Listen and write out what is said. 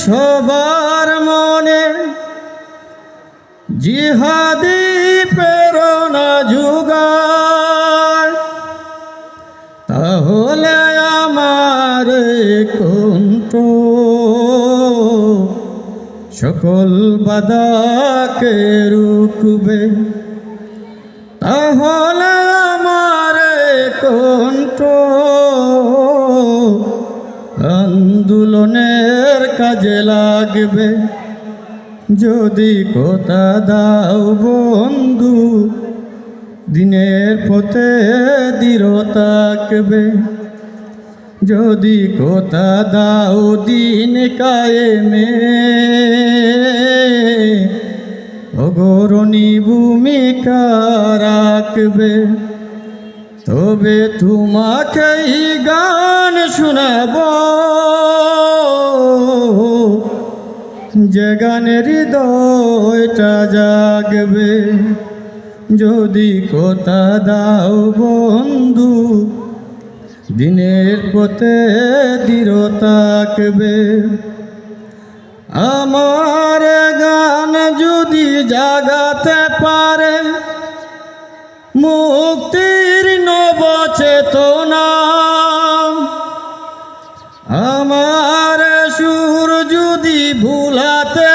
সবার মনে জিহাদি প্রেরণা যুগায়। তাহলে আমার কণ্ঠ সকল বাদাকে রুকবে তাহলে আমার কণ্ঠ আন্দোলনের কাজে লাগবে। যদি কথা দাও বন্ধু, দিনের পথে দৃঢ় থাকবে। যদি কথা দাও দিন কায়েমে। অগরণী ভূমিকা রাখবে। তবে তোমাকেই গান শোনাব। যে গানের হৃদয়টা জাগবে, যদি কথা দাও বন্ধু, দিনের পথে দৃঢ় থাকবে। আমার গান যদি জাগাতে পারে, মুক্তির নবচেতনা ভুলাতে